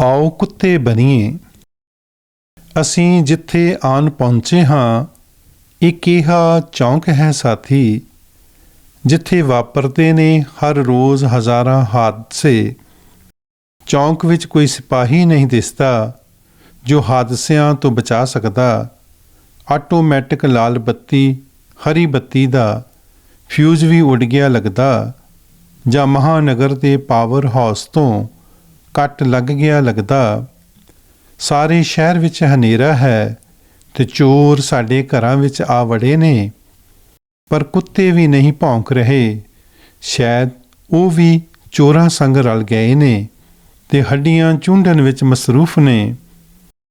ਆਓ ਕੁੱਤੇ ਬਣੀਏ। ਅਸੀਂ ਜਿੱਥੇ ਆਨ ਪਹੁੰਚੇ ਹਾਂ, ਇਹ ਕਿਹਾ ਚੌਂਕ ਹੈ ਸਾਥੀ, ਜਿੱਥੇ ਵਾਪਰਦੇ ਨੇ ਹਰ ਰੋਜ਼ ਹਜ਼ਾਰਾਂ ਹਾਦਸੇ। ਚੌਂਕ ਵਿੱਚ ਕੋਈ ਸਿਪਾਹੀ ਨਹੀਂ ਦਿਸਦਾ, ਜੋ ਹਾਦਸਿਆਂ ਤੋਂ ਬਚਾ ਸਕਦਾ। ਆਟੋਮੈਟਿਕ ਲਾਲ ਬੱਤੀ, ਹਰੀ ਬੱਤੀ ਦਾ ਫਿਊਜ਼ ਵੀ ਉੱਡ ਗਿਆ ਲੱਗਦਾ, ਜਾਂ ਮਹਾਨਗਰ ਦੇ ਪਾਵਰ ਹਾਊਸ ਤੋਂ ਕੱਟ ਲੱਗ ਗਿਆ ਲੱਗਦਾ, ਸਾਰੇ ਸ਼ਹਿਰ ਵਿੱਚ ਹਨੇਰਾ ਹੈ ਤੇ ਚੋਰ ਸਾਡੇ ਘਰਾਂ ਵਿੱਚ ਆ ਵੜੇ ਨੇ, ਪਰ ਕੁੱਤੇ ਵੀ ਨਹੀਂ ਭੌਂਕ ਰਹੇ। ਸ਼ਾਇਦ ਉਹ ਵੀ ਚੋਰਾਂ ਸੰਗ ਰਲ ਗਏ ਨੇ ਤੇ ਹੱਡੀਆਂ ਚੁੰਡਣ ਵਿੱਚ ਮਸਰੂਫ ਨੇ।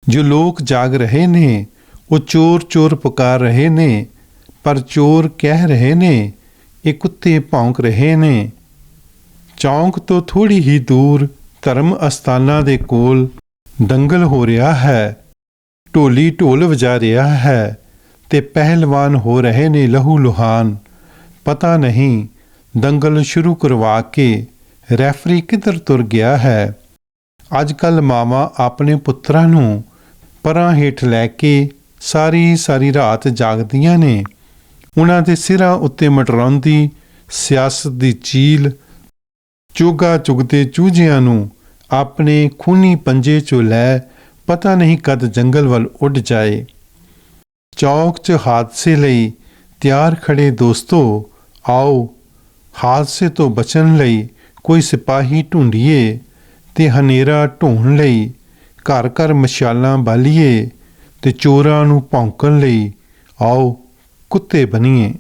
ਜੋ ਲੋਕ ਜਾਗ ਰਹੇ ਨੇ, ਉਹ ਚੋਰ ਚੋਰ ਪੁਕਾਰ ਰਹੇ ਨੇ, ਪਰ ਚੋਰ ਕਹਿ ਰਹੇ ਨੇ, ਇਹ ਕੁੱਤੇ ਭੌਂਕ ਰਹੇ ਨੇ। ਚੌਂਕ ਤੋਂ ਥੋੜੀ ਹੀ ਦੂਰ ਧਰਮ ਅਸਥਾਨਾਂ ਦੇ ਕੋਲ ਦੰਗਲ ਹੋ ਰਿਹਾ ਹੈ। ਢੋਲੀ ਢੋਲ ਵਜਾ ਰਿਹਾ ਹੈ ਤੇ ਪਹਿਲਵਾਨ ਹੋ ਰਹੇ ਨੇ ਲਹੂ ਲੁਹਾਨ। ਪਤਾ ਨਹੀਂ ਦੰਗਲ ਸ਼ੁਰੂ ਕਰਵਾ ਕੇ ਰੈਫਰੀ ਕਿੱਧਰ ਤੁਰ ਗਿਆ ਹੈ। ਅੱਜ ਕੱਲ ਮਾਵਾਂ ਆਪਣੇ ਪੁੱਤਰਾਂ ਨੂੰ ਪਰਾਂ ਹੇਠ ਲੈ ਕੇ ਸਾਰੀ ਸਾਰੀ ਰਾਤ ਜਾਗਦੀਆਂ ਨੇ। ਉਹਨਾਂ ਦੇ ਸਿਰਾਂ ਉੱਤੇ ਮਟਰਾਉਂਦੀ ਸਿਆਸਤ ਦੀ ਚੀਲ ਚੋਗਾ ਚੁਗਦੇ ਚੂਝਿਆਂ ਨੂੰ ਆਪਣੇ ਖੂਨੀ ਪੰਜੇ ਚੋਂ ਲੈ, ਪਤਾ ਨਹੀਂ ਕਦ ਜੰਗਲ ਵੱਲ ਉੱਡ ਜਾਏ। ਚੌਕ 'ਚ ਹਾਦਸੇ ਲਈ ਤਿਆਰ ਖੜੇ ਦੋਸਤੋ, ਆਓ, ਹਾਦਸੇ ਤੋਂ ਬਚਣ ਲਈ ਕੋਈ ਸਿਪਾਹੀ ਢੂੰਡੀਏ ਤੇ ਹਨੇਰਾ ਢੋਣ ਲਈ ਘਰ ਘਰ ਮਸ਼ਾਲਾਂ ਬਾਲੀਏ ਤੇ ਚੋਰਾਂ ਨੂੰ ਭੌਂਕਣ ਲਈ ਆਓ ਕੁੱਤੇ ਬਣੀਏ।